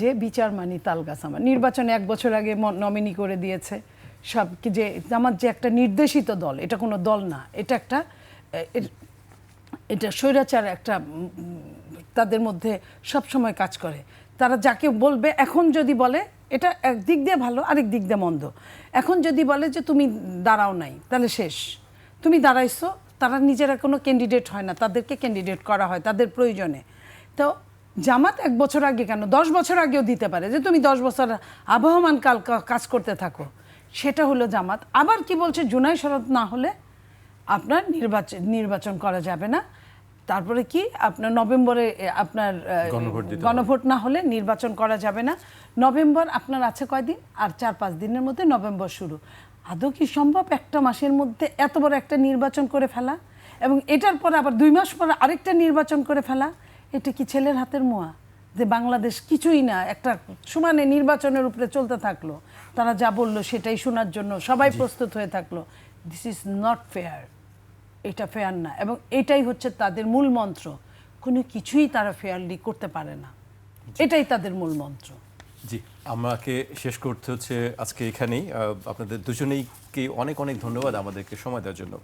যে বিচার মানি তালগাছ আমার নির্বাচনে এক বছর আগে নমিনি করে দিয়েছে। সব যে আমার যে একটা নির্দেশিত দল, এটা কোনো দল না। এটা একটা এটা স্বৈরাচার একটা তাদের মধ্যে সব সময় কাজ করে। তারা যাকে বলবে, এখন যদি বলে, এটা এক দিক দিয়ে ভালো, আরেক দিক দিয়ে মন্দ। এখন যদি বলে যে, তুমি দাঁড়াও নাই, তাহলে শেষ। তুমি দাঁড়াইছো, তারা নিজেরা কোনো ক্যান্ডিডেট হয় না। তাদেরকে ক্যান্ডিডেট করা হয়, তাদের প্রয়োজনে। তো জামাত এক বছর আগে কেন? দশ বছর আগেও দিতে পারে। যে তুমি দশ বছর আবহমান কাল কাজ করতে থাকো সেটা হলো জামাত। আবার কি বলছে? জুনাই শরৎ না হলে আপনার নির্বাচন নির্বাচন করা যাবে না। তারপরে কি? আপনার নভেম্বরে আপনার গণভোট গণভোট না হলে নির্বাচন করা যাবে না। নভেম্বর আপনার আছে কয়দিন আর চার পাঁচ দিনের মধ্যে নভেম্বর শুরু। আদৌ কি সম্ভব একটা মাসের মধ্যে এত বড় একটা নির্বাচন করে ফেলা? এবং এটার পরে আবার দুই মাস পরে আরেকটা নির্বাচন করে ফেলা? এটা কি ছেলের হাতের মোয়া? যে বাংলাদেশ কিছুই না একটা সমানে নির্বাচনের উপরে চলতে থাকল। তারা যা বলল সেটাই শোনার জন্য সবাই প্রস্তুত হয়ে থাকল। দিস ইজ নট ফেয়ার এটা ফেয়ার না। এবং এটাই হচ্ছে তাদের মূল মন্ত্র। কোনো কিছুই তারা ফেয়ারলি করতে পারে না। এটাই তাদের মূল মন্ত্র। জি আমাকে শেষ করতে হচ্ছে আজকে এখানেই। আপনাদের দুজনেইকে অনেক অনেক ধন্যবাদ আমাদেরকে সময় দেওয়ার জন্য।